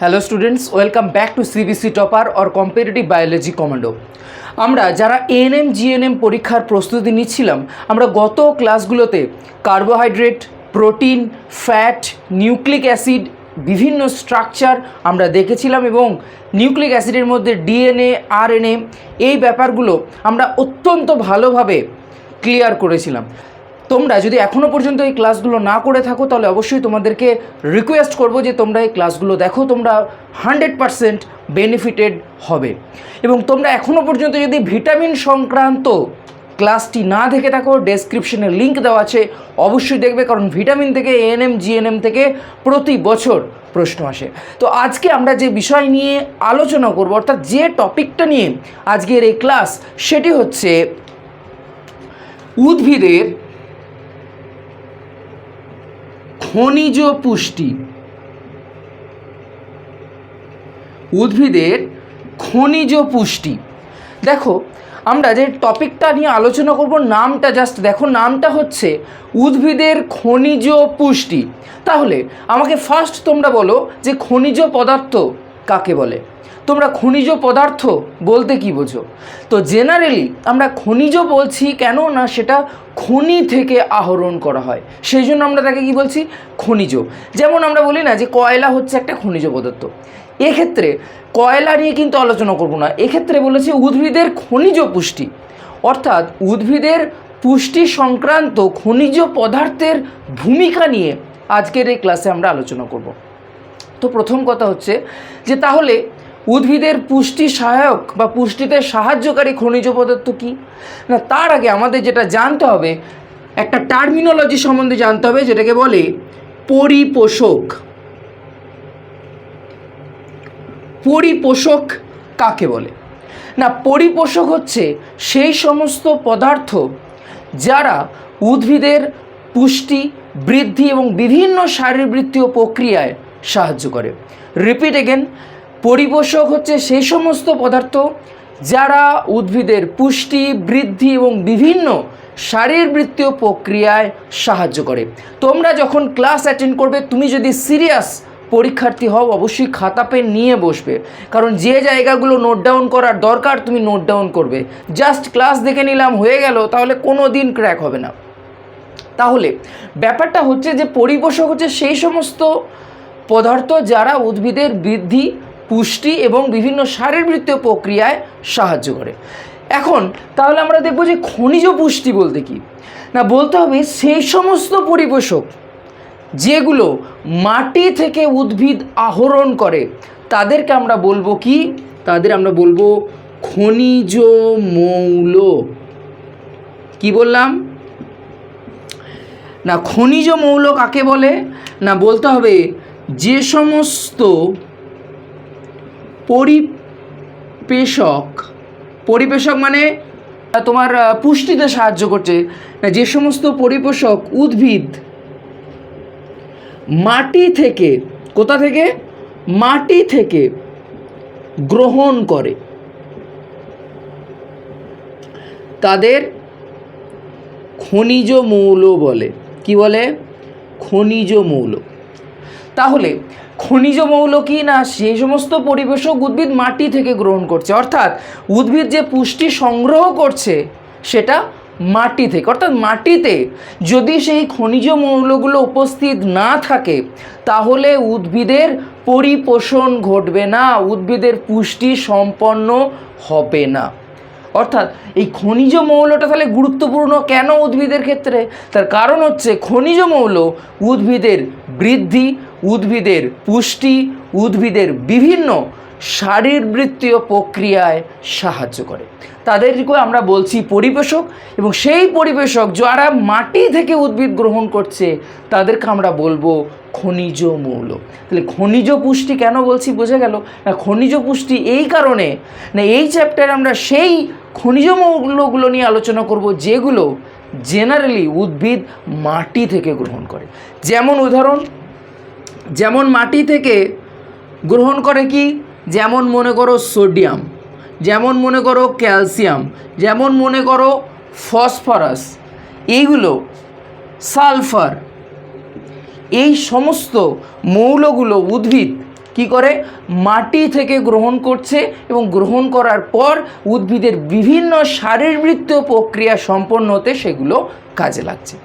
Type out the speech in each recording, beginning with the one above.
Hello students welcome back to CBC topper or competitive biology commando আমরা যারা ANM GNM পরীক্ষার প্রস্তুতি নিচ্ছিলাম, আমরা গত ক্লাসগুলোতে carbohydrate protein fat nucleic acid বিভিন্ন স্ট্রাকচার আমরা দেখেছিলাম এবং নিউক্লিক অ্যাসিডের মধ্যে ডিএনএ আরএনএ এই ব্যাপারগুলো আমরা অত্যন্ত ভালোভাবে ক্লিয়ার করেছিলাম। তোমরা যদি এখনও পর্যন্ত এই ক্লাসগুলো না করে থাকো, তাহলে অবশ্যই তোমাদেরকে রিকোয়েস্ট করব যে তোমরা এই ক্লাসগুলো দেখো, তোমরা হান্ড্রেড পারসেন্ট বেনিফিটেড হবে। এবং তোমরা এখনও পর্যন্ত যদি ভিটামিন সংক্রান্ত ক্লাসটি না দেখে থাকো ডেসক্রিপশনে লিঙ্ক দেওয়া আছে, অবশ্যই দেখবে, কারণ ভিটামিন থেকে এএনএম জিএনএম থেকে প্রতি বছর প্রশ্ন আসে। তো আজকে আমরা যে বিষয় নিয়ে আলোচনা করব, অর্থাৎ যে টপিকটা নিয়ে আজকের এই ক্লাস সেটি হচ্ছে উদ্ভিদের খনিজ পুষ্টি। উদ্ভিদের খনিজ পুষ্টি। দেখো, আমরা যে টপিকটা নিয়ে আলোচনা করব, নামটা জাস্ট দেখো, নামটা হচ্ছে উদ্ভিদের খনিজ পুষ্টি। তাহলে আমাকে ফার্স্ট তোমরা বলো যে খনিজ পদার্থ কাকে বলে? তোমরা খনিজ পদার্থ বলতে কি বোঝো? তো জেনারেলি আমরা খনিজ বলছি কেন না সেটা খনি থেকে আহরণ করা হয়। সেই জন্য আমরা তাকে কি বলছি? খনিজ। যেমন আমরা বলি না যে কয়লা হচ্ছে একটা খনিজ পদার্থ। এক্ষেত্রে কয়লা নিয়ে কিন্তু আলোচনা করব না। এক্ষেত্রে বলেছি উদ্ভিদের খনিজ পুষ্টি। অর্থাৎ উদ্ভিদের পুষ্টি সংক্রান্ত খনিজ পদার্থের ভূমিকা নিয়ে আজকের এই ক্লাসে আমরা আলোচনা করব। তো প্রথম কথা হচ্ছে যে তাহলে উদ্ভিদের পুষ্টি সহায়ক বা পুষ্টিতে সাহায্যকারী খনিজ পদার্থ কী? না, তার আগে আমাদের যেটা জানতে হবে, একটা টার্মিনোলজি সম্বন্ধে জানতে হবে যেটাকে বলে পরিপোষক। পরিপোষক কাকে বলে? না, পরিপোষক হচ্ছে সেই সমস্ত পদার্থ যারা উদ্ভিদের পুষ্টি, বৃদ্ধি এবং বিভিন্ন শারীরবৃত্তীয় প্রক্রিয়ায় সাহায্য করে। রিপিট এগেন পরিপোষক হচ্ছে সেই সমস্ত পদার্থ যারা উদ্ভিদের পুষ্টি, বৃদ্ধি এবং বিভিন্ন শারীরবৃত্তীয় প্রক্রিয়ায় সাহায্য করে। তোমরা যখন ক্লাস অ্যাটেন্ড করবে, তুমি যদি সিরিয়াস পরীক্ষার্থী হও, অবশ্যই খাতা পেন নিয়ে বসবে। কারণ যে জায়গাগুলো নোট ডাউন করার দরকার, তুমি নোট ডাউন করবে। জাস্ট ক্লাস দেখে নিলাম, হয়ে গেল, তাহলে কোনো দিন ক্র্যাক হবে না। তাহলে ব্যাপারটা হচ্ছে যে, পরিপোষক হচ্ছে সেই সমস্ত পদার্থ যারা উদ্ভিদের বৃদ্ধি পুষ্টি এবং বিভিন্ন শারীরবৃত্তীয় প্রক্রিয়ায় সাহায্য করে। এখন তাহলে আমরা দেখব যে খনিজ পুষ্টি বলতে কি? না, বলতে হবে সেই সমস্ত পরিপোষক যেগুলো মাটি থেকে উদ্ভিদ আহরণ করে, তাদেরকে আমরা বলব কি? তাদের আমরা বলব খনিজ মৌল। কি বললাম? না, খনিজ মৌল কাকে বলে? না, বলতে হবে যে সমস্ত পরিপেশক পরিপেশক মানে তোমার পুষ্টিতে সাহায্য করছে। যে সমস্ত পরিপোষক উদ্ভিদ মাটি থেকে, কোথা থেকে? মাটি থেকে গ্রহণ করে। তাদের খনিজ মৌল বলে। কি বলে? খনিজ মৌল। তাহলে খনিজ মৌল কি না, সেই সমস্ত পরিবেশক উদ্ভিদ মাটি থেকে গ্রহণ করছে। অর্থাৎ উদ্ভিদ যে পুষ্টি সংগ্রহ করছে, সেটা মাটি থেকে। অর্থাৎ মাটিতে যদি সেই খনিজ মৌলগুলো উপস্থিত না থাকে, তাহলে উদ্ভিদের পরিপোষণ ঘটবে না, উদ্ভিদের পুষ্টি সম্পন্ন হবে না। অর্থাৎ এই খনিজ মৌলটা তাহলে গুরুত্বপূর্ণ কেন উদ্ভিদের ক্ষেত্রে? তার কারণ হচ্ছে খনিজ মৌল উদ্ভিদের বৃদ্ধি উদ্ভিদের পুষ্টি, উদ্ভিদের বিভিন্ন শারীরবৃত্তীয় প্রক্রিয়ায় সাহায্য করে। তাদেরকে আমরা বলছি পরিবেশক এবং সেই পরিবেশক যারা মাটি থেকে উদ্ভিদ গ্রহণ করছে, তাদেরকে আমরা বলব খনিজ মৌল। তাহলে খনিজ পুষ্টি কেন বলছি বোঝা গেল? না, খনিজ পুষ্টি এই কারণে, না, এই চ্যাপ্টারে আমরা সেই খনিজ মৌলগুলো নিয়ে আলোচনা করব যেগুলো জেনারেলি উদ্ভিদ মাটি থেকে গ্রহণ করে। যেমন উদাহরণ যেমন মাটি থেকে গ্রহণ করে কি? যেমন মনে করো সোডিয়াম, যেমন মনে করো ক্যালসিয়াম, যেমন মনে করো ফসফরাস, এইগুলো সালফার, এই সমস্ত মৌলগুলো উদ্ভিদ কি করে? মাটি থেকে গ্রহণ করছে এবং গ্রহণ করার পর উদ্ভিদের বিভিন্ন শারীরবৃত্তীয় প্রক্রিয়া সম্পন্ন হতে সেগুলো কাজে লাগছে।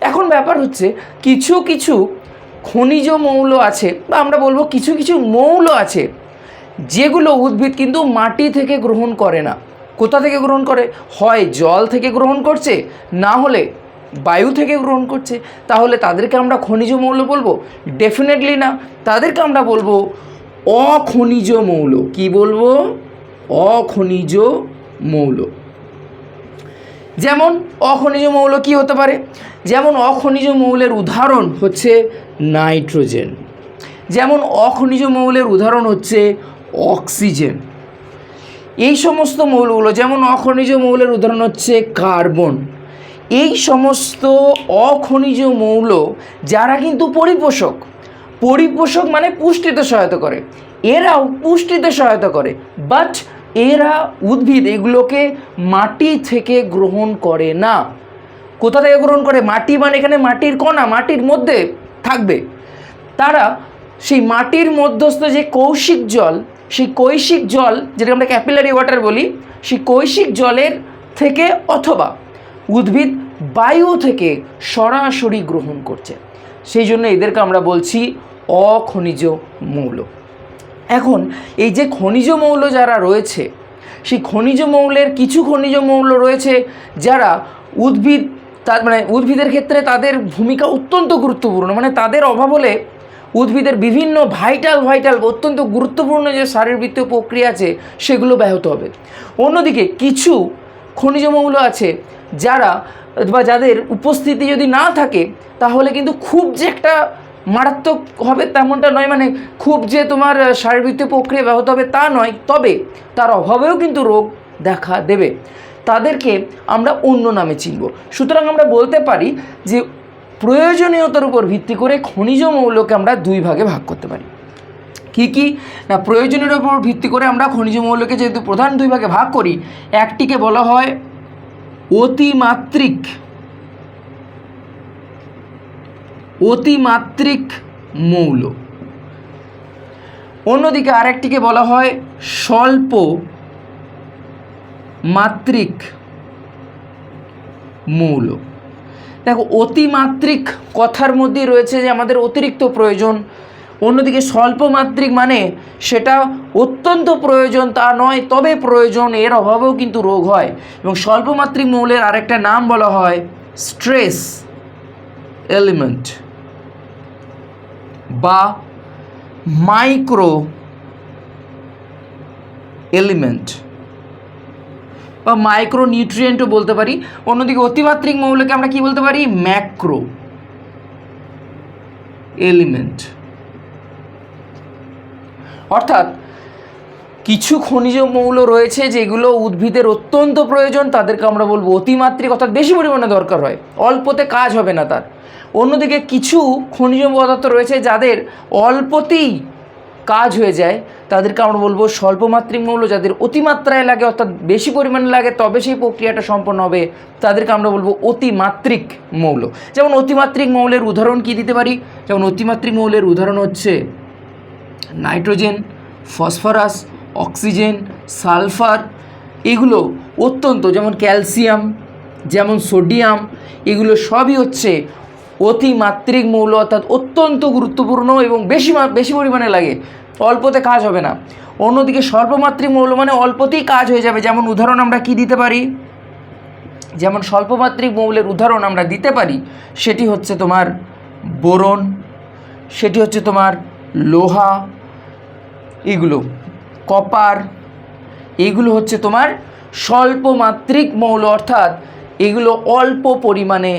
এখন ব্যাপার হচ্ছে কিছু কিছু খনিজ মৌল আছে, বা আমরা বলব কিছু কিছু মৌল আছে, যেগুলো উদ্ভিদ কিন্তু মাটি থেকে গ্রহণ করে না। কোথা থেকে গ্রহণ করে? হয় জল থেকে গ্রহণ করছে, না হলে বায়ু থেকে গ্রহণ করছে। তাহলে তাদেরকে আমরা খনিজ মৌল বলব? ডেফিনেটলি না। তাদেরকে আমরা বলব অখনিজ মৌল। কি বলব? অখনিজ মৌল। যেমন অখনিজ মৌল কি হতে পারে? যেমন অখনিজ মৌলের উদাহরণ হচ্ছে নাইট্রোজেন। যেমন অখনিজ মৌলের উদাহরণ হচ্ছে অক্সিজেন। এই সমস্ত মৌলগুলো, যেমন অখনিজ মৌলের উদাহরণ হচ্ছে কার্বন, এই সমস্ত অখনিজ মৌল যারা কিন্তু পরিপোষক পরিপোষক মানে পুষ্টিতে সহায়তা করে। এরাও পুষ্টিতে সহায়তা করে বাট এরা উদ্ভিদ এগুলোকে মাটি থেকে গ্রহণ করে না। কোথা থেকে গ্রহণ করে? মাটি মানে এখানে মাটির কণা, মাটির মধ্যে থাকবে। তারা সেই মাটির মধ্যস্থ যে কৌশিক জল, সেই কৈশিক জল যেটা আমরা ক্যাপিলারি ওয়াটার বলি, সেই কৈশিক জলের থেকে অথবা উদ্ভিদ বায়ু থেকে সরাসরি গ্রহণ করছে। সেই জন্য এদেরকে আমরা বলছি অখনিজ মৌল। এখন এই যে খনিজ মৌল যারা রয়েছে, সেই খনিজ মৌলের কিছু খনিজ মৌল রয়েছে যারা উদ্ভিদ, তার মানে উদ্ভিদের ক্ষেত্রে তাদের ভূমিকা অত্যন্ত গুরুত্বপূর্ণ। মানে তাদের অভাব হলে উদ্ভিদের বিভিন্ন ভাইটাল ভাইটাল অত্যন্ত গুরুত্বপূর্ণ যে শারীরবৃত্তীয় প্রক্রিয়া আছে, সেগুলো ব্যাহত হবে। অন্যদিকে কিছু খনিজ মৌল আছে যারা বা যাদের উপস্থিতি যদি না থাকে, তাহলে কিন্তু খুব যে একটা মারাত্মক হবে তেমনটা নয় মানে খুব যে তোমার শারীরবৃত্তীয় প্রক্রিয়া ব্যাহত হবে তা নয়, তবে তার অভাবেও কিন্তু রোগ দেখা দেবে। তাদেরকে আমরা অন্য নামে চিনব। সুতরাং আমরা বলতে পারি যে প্রয়োজনীয়তার উপর ভিত্তি করে খনিজ মৌলকে আমরা দুই ভাগে ভাগ করতে পারি। কি কি? না প্রয়োজনীয়তার উপর ভিত্তি করে আমরা খনিজ মৌলকে যেহেতু প্রধান দুই ভাগে ভাগ করি, একটিকে বলা হয় অতিমাত্রিক অতিমাত্রিক মৌল। অন্যদিকে আরেকটিকে বলা হয় স্বল্প মাত্রিক মৌল। দেখো, অতিমাত্রিক কথার মধ্যে রয়েছে যে আমাদের অতিরিক্ত প্রয়োজন। অন্যদিকে স্বল্পমাত্রিক মানে সেটা অত্যন্ত প্রয়োজন, তা নয়, তবে প্রয়োজন, এর অভাবেও কিন্তু রোগ হয়। এবং স্বল্পমাত্রিক মৌলের আরেকটা নাম বলা হয় স্ট্রেস এলিমেন্ট। বা মাইক্রো এলিমেন্ট বা মাইক্রো নিউট্রিয়েন্টও বলতে পারি। অন্যদিকে অতিমাত্রিক মৌলকে আমরা কি বলতে পারি? ম্যাক্রো এলিমেন্ট অর্থাৎ কিছু খনিজ মৌল রয়েছে যেগুলো উদ্ভিদের অত্যন্ত প্রয়োজন, তাদেরকে আমরা বলব অতিমাত্রিক, অর্থাৎ বেশি পরিমাণে দরকার হয়। অল্পতে কাজ হবে না তার। অন্যদিকে কিছু খনিজ পদার্থ রয়েছে যাদের অল্পতেই কাজ হয়ে যায়। তাদেরকে আমরা বলব স্বল্পমাত্রিক মৌল যাদের অতিমাত্রায় লাগে, অর্থাৎ বেশি পরিমাণে লাগে, তবে সেই প্রক্রিয়াটা সম্পন্ন হবে। তাদেরকে আমরা বলব অতিমাত্রিক মৌল। যেমন অতিমাত্রিক মৌলের উদাহরণ কি দিতে পারি? যেমন অতিমাত্রিক মৌলের উদাহরণ হচ্ছে নাইট্রোজেন, ফসফরাস অক্সিজেন, সালফার, এগুলো অত্যন্ত, যেমন ক্যালসিয়াম, যেমন সোডিয়াম, এগুলো সবই হচ্ছে অতিমাত্রিক মৌল, অর্থাৎ অত্যন্ত গুরুত্বপূর্ণ এবং বেশি বেশি পরিমাণে লাগে। অল্পতে কাজ হবে না। অন্যদিকে স্বল্পমাত্রিক মৌল মানে অল্পতেই কাজ হয়ে যাবে। যেমন উদাহরণ আমরা কি দিতে পারি? যেমন স্বল্পমাত্রিক মৌলের উদাহরণ আমরা দিতে পারি, সেটি হচ্ছে তোমার বোরন, সেটি হচ্ছে তোমার লোহা, এগুলো। কপার, এগুলো হচ্ছে তোমার স্বল্পমাত্রিক মৌল, অর্থাৎ এগুলো অল্প পরিমাণে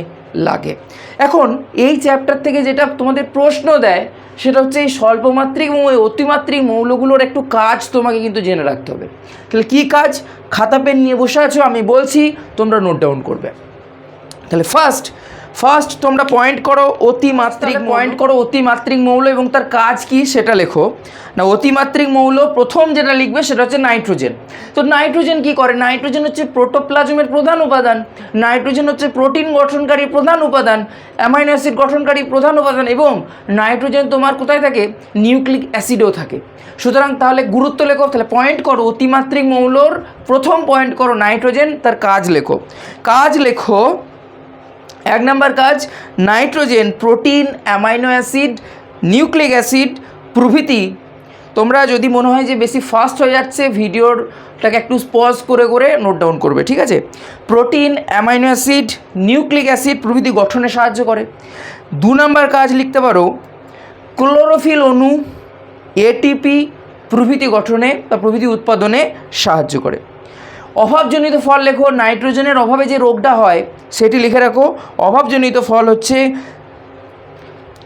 লাগে। এখন এই চ্যাপ্টার থেকে যেটা তোমাদের প্রশ্ন দেয়, সেটা হচ্ছে এই স্বল্পমাত্রিক অতিমাত্রিক মৌলগুলোর একটু কাজ তোমাকে কিন্তু জেনে রাখতে হবে। তাহলে কী কাজ? খাতা, পেন নিয়ে বসে আছো, আমি বলছি, তোমরা নোট ডাউন করবে। তাহলে ফার্স্ট ফার্স্ট তোমরা পয়েন্ট করো অতিমাত্রিক পয়েন্ট করো অতিমাত্রিক মৌল এবং তার কাজ কি সেটা লেখো। না অতিমাত্রিক মৌল প্রথম যেটা লিখবে সেটা হচ্ছে নাইট্রোজেন। তো নাইট্রোজেন কি করে? নাইট্রোজেন হচ্ছে প্রোটোপ্লাজমের প্রধান উপাদান। নাইট্রোজেন হচ্ছে প্রোটিন গঠনকারী প্রধান উপাদান অ্যামাইনো অ্যাসিড গঠনকারী প্রধান উপাদান এবং নাইট্রোজেন তোমার কোথায় থাকে? নিউক্লিক অ্যাসিডও থাকে। সুতরাং তাহলে গুরুত্ব লেখো তাহলে পয়েন্ট করো অতিমাত্রিক মৌলর প্রথম পয়েন্ট করো নাইট্রোজেন তার কাজ লেখো। কাজ লেখো এক নাম্বার কাজ, nitrogen, protein, amino acid, nucleic acid, প্রভৃতি। তোমরা যদি মনে হয় যে বেশি ফাস্ট হয়ে যাচ্ছে, ভিডিওটাকে একটু পজ করে করে নোট ডাউন করবে, ঠিক আছে? Protein, amino acid, nucleic acid, প্রভৃতি গঠনে সাহায্য করে। দু নাম্বার কাজ লিখতে পারো, ক্লোরোফিল অণু এটিপি প্রভৃতি গঠনে বা প্রভৃতি উৎপাদনে সাহায্য করে। অভাবজনিত ফল লেখো, নাইট্রোজেনের অভাবে যে রোগটা হয় সেটি লিখে রাখো। অভাবজনিত ফল হচ্ছে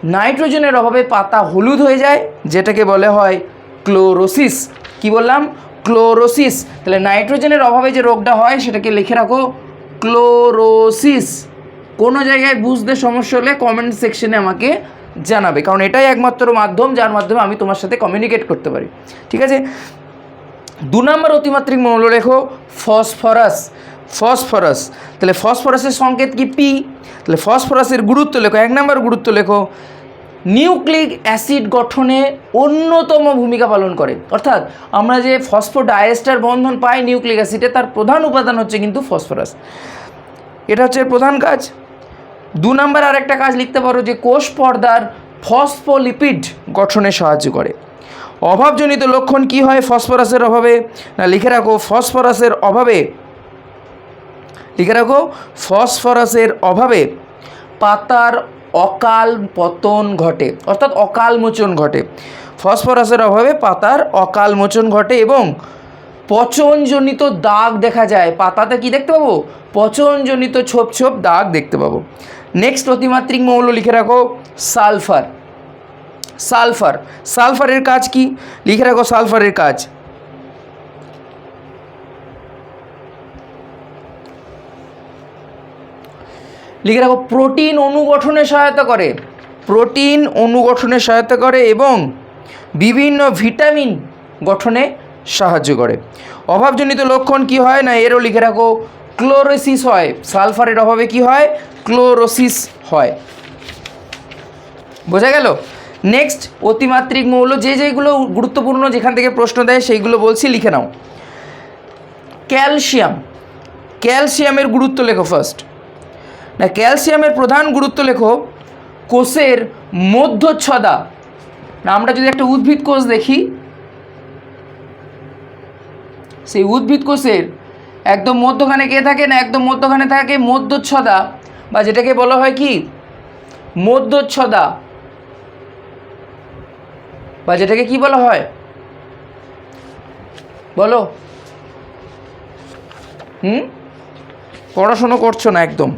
নাইট্রোজেনের অভাবে পাতা হলুদ হয়ে যায়, যেটাকে বলে হয় ক্লোরোসিস। কি বললাম? ক্লোরোসিস। তাহলে নাইট্রোজেনের অভাবে যে রোগটা হয়, সেটাকে লিখে রাখো ক্লোরোসিস। কোনো জায়গায় বুঝতে সমস্যা হলে কমেন্ট সেকশনে আমাকে জানাবে। কারণ এটাই একমাত্র মাধ্যম, যার মাধ্যমে আমি তোমার সাথে কমিউনিকেট করতে পারি। ঠিক আছে? দু নম্বর অতিমাত্রিক মৌল লেখো, ফসফরাস। ফসফরাস। তাহলে ফসফরাসের সংকেত কি? পি তাহলে ফসফরাসের গুরুত্ব লেখো, এক নম্বর গুরুত্ব লেখো। নিউক্লিক অ্যাসিড গঠনে অন্যতম ভূমিকা পালন করে। অর্থাৎ আমরা যে ফসফোডাইএস্টার বন্ধন পাই নিউক্লিক অ্যাসিডে, তার প্রধান উপাদান হচ্ছে কিন্তু ফসফরাস। এটা হচ্ছে প্রধান কাজ। দু নম্বর আরেকটা কাজ লিখতে পারো যে কোষ পর্দার ফসফোলিপিড গঠনে সাহায্য করে। অভাবজনিত লক্ষণ কি হয় ফসফরাসের অভাবে? না, লিখে রাখো, ফসফরাসের অভাবে লিখে রাখো? ফসফরাসের অভাবে পাতার অকাল পতন ঘটে, অর্থাৎ অকাল মোচন ঘটে। ফসফরাসের অভাবে পাতার অকাল মোচন ঘটে এবং পচনজনিত দাগ দেখা যায়। পাতাতে কি দেখতে পাবো? পচনজনিত ছোপ ছোপ দাগ দেখতে পাবো। নেক্সট অতিমাত্রিক মৌল লিখে রাখো, সালফার। সালফার, সালফারের কাজ কি? লিখে রাখো সালফারের কাজ। লিখে রাখো, প্রোটিন অনুগঠনে সহায়তা করে। প্রোটিন অনুগঠনে সহায়তা করে এবং বিভিন্ন ভিটামিন গঠনে সাহায্য করে। অভাবজনিত লক্ষণ কি হয় না এরও লিখে রাখো, ক্লোরোসিস হয়, সালফারের অভাবে কি হয়? ক্লোরোসিস হয়। বোঝা গেল? নেক্সট, অতিমাত্রিক মৌল, যে যেগুলো গুরুত্বপূর্ণ যেখান থেকে প্রশ্ন দেয় সেইগুলো বলছি, লিখে নাও। ক্যালসিয়াম। ক্যালসিয়ামের গুরুত্ব লেখো ফার্স্ট না, ক্যালসিয়ামের প্রধান গুরুত্ব লেখো, কোষের মধ্যচ্ছদা। না, আমরা যদি একটা উদ্ভিদ কোষ দেখি, সেই উদ্ভিদ কোষের একদম মধ্যখানে কে থাকে না, একদম মধ্যখানে থাকে মধ্যচ্ছদা, বা যেটাকে বলা হয় কি? মধ্যচ্ছদা। বা যেটাকে কি বলা হয়? বলো। হুম? পড়াশুনো করছ না একদম।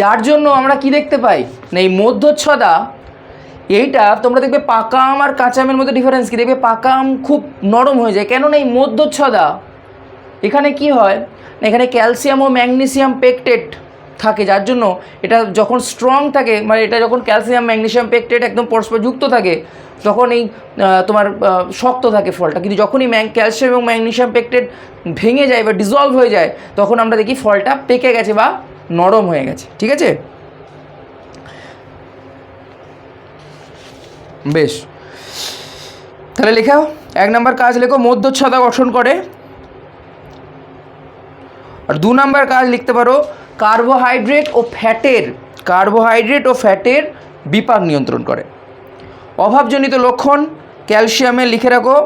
যার জন্য আমরা কি দেখতে পাই? না, এই মধ্যচ্ছদা, এইটা তোমরা দেখবে পাকা আম আর কাঁচা আমের মধ্যে ডিফারেন্স কী? দেখবে পাকা আম খুব নরম হয়ে যায়। কেননা এই মধ্যচ্ছদা, এখানে কি হয়? না, এখানে ক্যালসিয়াম ও ম্যাগনেসিয়াম পেকটেট থাকে, যার জন্য এটা যখন স্ট্রং থাকে মানে এটা যখন ক্যালসিয়াম, ম্যাগনেসিয়াম পেকটেট একদম পরস্পর যুক্ত থাকে, তখন এই তোমার শক্ত থাকে ফলটা। কিন্তু যখনই ম্যাং, ক্যালসিয়াম এবং ম্যাগনেসিয়াম পেকটেট ভেঙে যায় বা ডিজলভ হয়ে যায়, তখন আমরা দেখি ফলটা পেকে গেছে বা নরম হয়ে গেছে, ঠিক আছে? বেশ। তাহলে লেখাও এক নম্বর কাজ লেখো মধ্যচ্ছদা গঠন করে। আর দু নম্বর কাজ লিখতে পারো, কার্বোহাইড্রেট ও ফ্যাটের, কার্বোহাইড্রেট ও ফ্যাটের বিপাক নিয়ন্ত্রণ করে। অভাবজনিত লক্ষণ, ক্যালসিয়ামে লিখে রাখো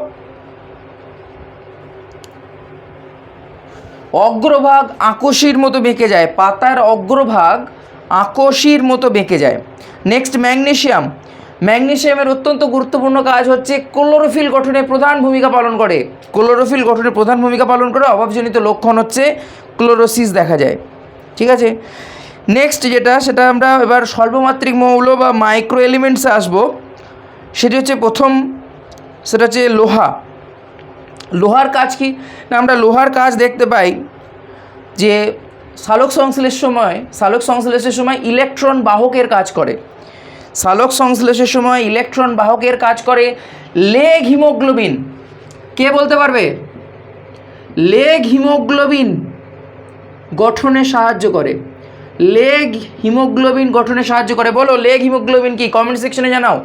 অগ্রভাগ আকশির মতো বেঁকে যায়, পাতার অগ্রভাগ আকশির মতো বেঁকে যায়। নেক্সট ম্যাগনেশিয়াম ম্যাগনেশিয়ামের অত্যন্ত গুরুত্বপূর্ণ কাজ হচ্ছে ক্লোরোফিল গঠনে প্রধান ভূমিকা পালন করে। ক্লোরোফিল গঠনে প্রধান ভূমিকা পালন করে অভাবজনিত লক্ষণ হচ্ছে ক্লোরোসিস দেখা যায়। ঠিক আছে? নেক্সট যেটা, সেটা আমরা এবার স্বল্পমাত্রিক মৌল বা মাইক্রো এলিমেন্টসে আসব। সেটি হচ্ছে প্রথম, সেটা হচ্ছে লোহা। লোহার কাজ কি? না, আমরা লোহার কাজ দেখতে পাই যে সালোক সংশ্লেষ সময়, সালোক সংশ্লেষের সময় ইলেকট্রন বাহকের কাজ করে। সালোক সংশ্লেষের সময় ইলেকট্রন বাহকের কাজ করে লেগ হিমোগ্লোবিন। কে বলতে পারবে? লেগ হিমোগ্লোবিন গঠনে সাহায্য করে। লেগ হিমোগ্লোবিন গঠনে সাহায্য করে। বলো লেগ হিমোগ্লোবিন কি? কমেন্ট সেকশনে জানাও।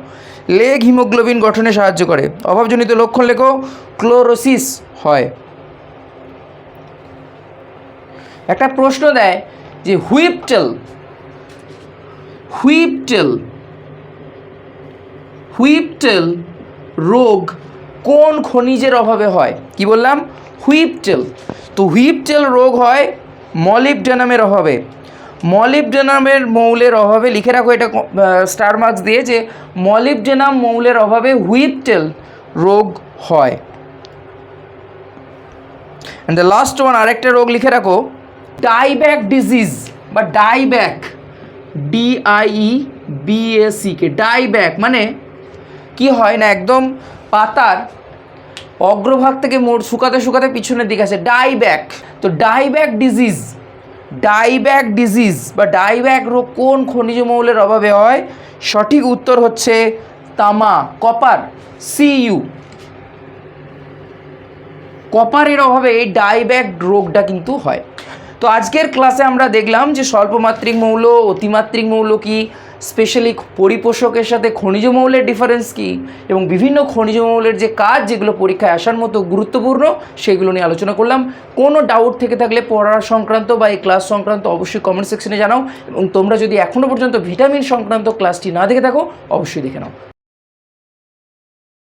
লেগ হিমোগ্লোবিন গঠনে সাহায্য করে। অভাবজনিত লক্ষণ লেখো, ক্লোরোসিস হয়। একটা প্রশ্ন দেয় যে হুইপটেল হুইপটেল হুইপটেল রোগ কোন খনিজের অভাবে হয়? কি বললাম? হুইপটেল। তো হুইপটেল রোগ হয় মলিবডেনামের অভাবে। মলিবডেনামের মৌলের অভাবে, লিখে রাখো এটা স্টার মার্কস দিয়ে, যে মলিবডেনাম মৌলের অভাবে হুইপটেল রোগ হয়। অ্যান্ড দ্য লাস্ট ওয়ান আরেকটা রোগ লিখে রাখো ডাইব্যাক ডিজিজ বা dieback D I E B A C K dieback মানে কি হয় না, একদম পাতার অগ্রভাগ থেকে মোড় শুকাতে শুকাতে পিছনের দিকে আসে ডাইব্যাক তো ডাইব্যাক ডিজিজ ডাইব্যাক ডিজিজ বা ডাইব্যাক রোগ কোন খনিজ মৌলের অভাবে হয়? সঠিক উত্তর হচ্ছে তামা, কপার সিইউ কপারের অভাবে এই ডাইব্যাক রোগটা কিন্তু হয়। তো আজকের ক্লাসে আমরা দেখলাম যে স্বল্পমাত্রিক মৌল, অতিমাত্রিক মৌল কি? স্পেশালি পরিপোষকের সাথে খনিজ মৌলের ডিফারেন্স কী এবং বিভিন্ন খনিজ মৌলের যে কাজ যেগুলো পরীক্ষায় আসার মতো গুরুত্বপূর্ণ সেগুলো নিয়ে আলোচনা করলাম। কোনো ডাউট থেকে থাকলে পড়ার সংক্রান্ত বা এই ক্লাস সংক্রান্ত অবশ্যই কমেন্ট সেকশনে জানাও এবং তোমরা যদি এখনও পর্যন্ত ভিটামিন সংক্রান্ত ক্লাসটি না দেখে থাকো, অবশ্যই দেখে নাও।